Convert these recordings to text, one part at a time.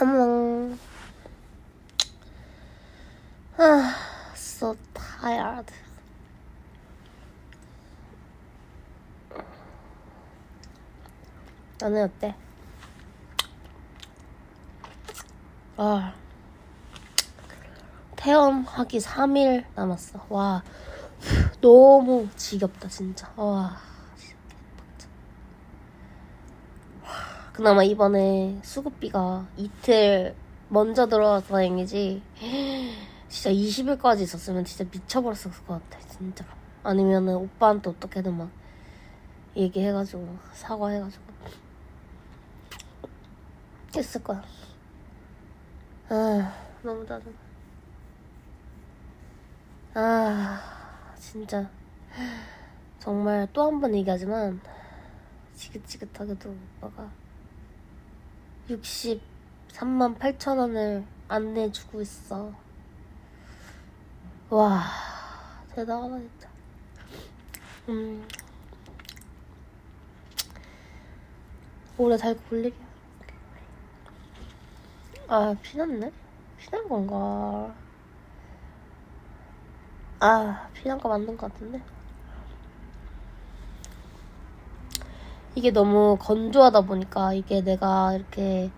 어머. 아, so tired. 너는 어때? 아, 퇴원하기 3일 남았어. 와, 너무 지겹다, 진짜. 와, 진짜 개빡쳐. 와, 그나마 이번에 수급비가 이틀 먼저 들어와서 다행이지. 진짜 20일까지 있었으면 진짜 미쳐버렸을 것 같아, 진짜로. 아니면은 오빠한테 어떻게든 막 얘기해가지고, 사과해가지고. 했을 거야. 아, 너무 짜증나. 아, 진짜. 정말 또 한 번 얘기하지만, 지긋지긋하게도 오빠가 63만 8천 원을 안 내주고 있어. 와, 대단하다, 진짜. 음. 오래 볼 일이야. 아, 피났네? 피난 건가? 아, 피난 거 맞는 것 같은데? 이게 너무 건조하다 보니까 이게 내가 이렇게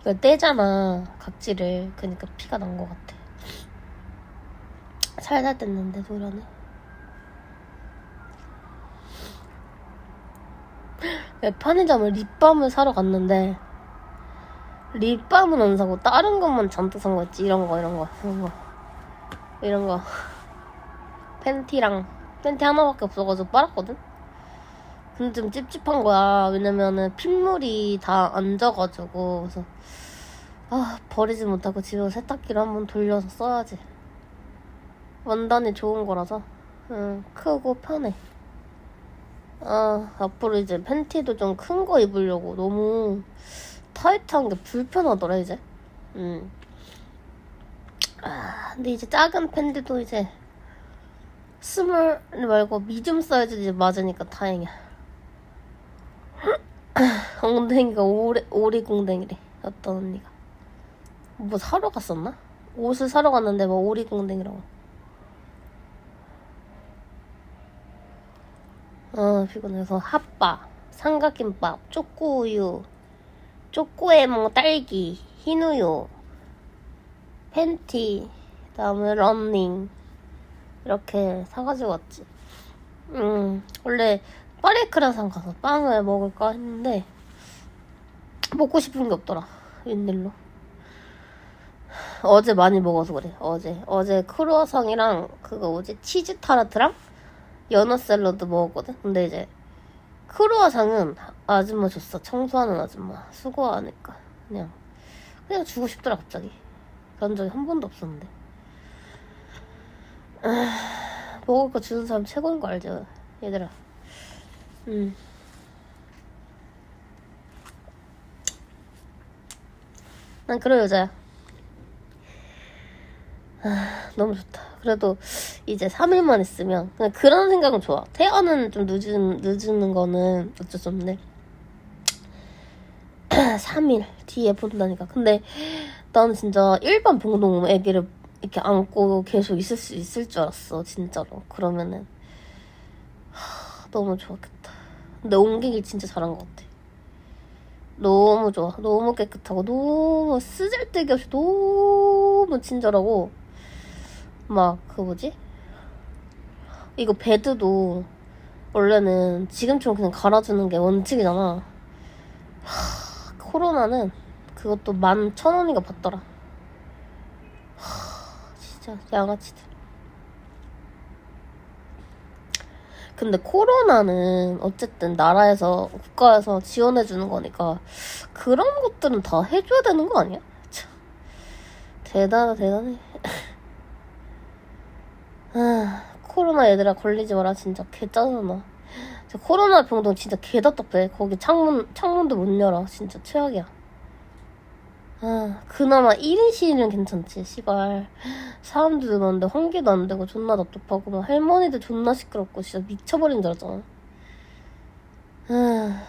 이걸 떼잖아, 각질을. 그러니까 피가 난 것 같아. 살살 뗐는데, 노련해. 편의점을 립밤을 사러 갔는데, 립밤은 안 사고 다른 것만 잔뜩 산 거였지 이런 거 이런 거 이런 거 이런 거 팬티랑 팬티 하나밖에 없어가지고 빨았거든 근데 좀 찝찝한 거야 왜냐면은 핏물이 다 얹어가지고 그래서 아 버리지 못하고 집에 세탁기로 한번 돌려서 써야지 원단이 좋은 거라서 응 크고 편해 아 앞으로 이제 팬티도 좀 큰 거 입으려고 너무 타이트한 게 불편하더라 이제. 음. 아, 근데 이제 작은 팬티도 이제 스몰 말고 미디움 사이즈 이제 맞으니까 다행이야. 엉덩이가 오리 오리 공댕이래. 어떤 언니가 뭐 사러 갔었나? 옷을 사러 갔는데 뭐 오리 공댕이라고. 어 피곤해서 핫바, 삼각김밥, 초코우유. 초코에 뭐 딸기, 흰우유, 팬티, 그다음에 런닝 이렇게 사가지고 왔지. 음 원래 파리크라상 가서 빵을 먹을까 했는데 먹고 싶은 게 없더라. 웬일로? 어제 많이 먹어서 그래. 어제 어제 크루아상이랑 그거 뭐지 치즈 타르트랑 연어 샐러드 먹었거든. 근데 이제 크루아상은 아줌마 줬어. 청소하는 아줌마. 수고하니까. 그냥, 그냥 주고 싶더라, 갑자기. 그런 적이 한 번도 없었는데. 아, 먹을 거 주는 사람 최고인 거 알죠? 얘들아. 음. 난 그런 여자야. 아, 너무 좋다. 그래도 이제 3일만 있으면 그냥 그런 생각은 좋아. 퇴원은 좀 늦은 늦는 거는 어쩔 수 없네. 3일 뒤에 본다니까. 근데 나는 진짜 일반 병동 애기를 이렇게 안고 계속 있을 수 있을 줄 알았어. 진짜로. 그러면은 하, 너무 좋았겠다. 근데 옮기길 진짜 잘한 것 같아. 너무 좋아. 너무 깨끗하고 너무 쓰잘데기 없이 너무 친절하고 막 그 뭐지? 이거 베드도 원래는 지금처럼 그냥 갈아주는 게 원칙이잖아. 하, 코로나는 그것도 만 천 원인가 받더라. 하, 진짜 양아치들. 근데 코로나는 어쨌든 나라에서 국가에서 지원해주는 거니까 그런 것들은 다 해줘야 되는 거 아니야? 참 대단하 대단해. 아, 코로나 얘들아 걸리지 마라 진짜 개 짜증나. 저 코로나 병동 진짜 개 답답해. 거기 창문 창문도 못 열어. 진짜 최악이야. 아, 그나마 1인 시위는 괜찮지, 시발. 사람들도 많은데 환기도 안 되고 존나 답답하고 막 할머니들 존나 시끄럽고 진짜 미쳐버린 줄 알잖아. 아,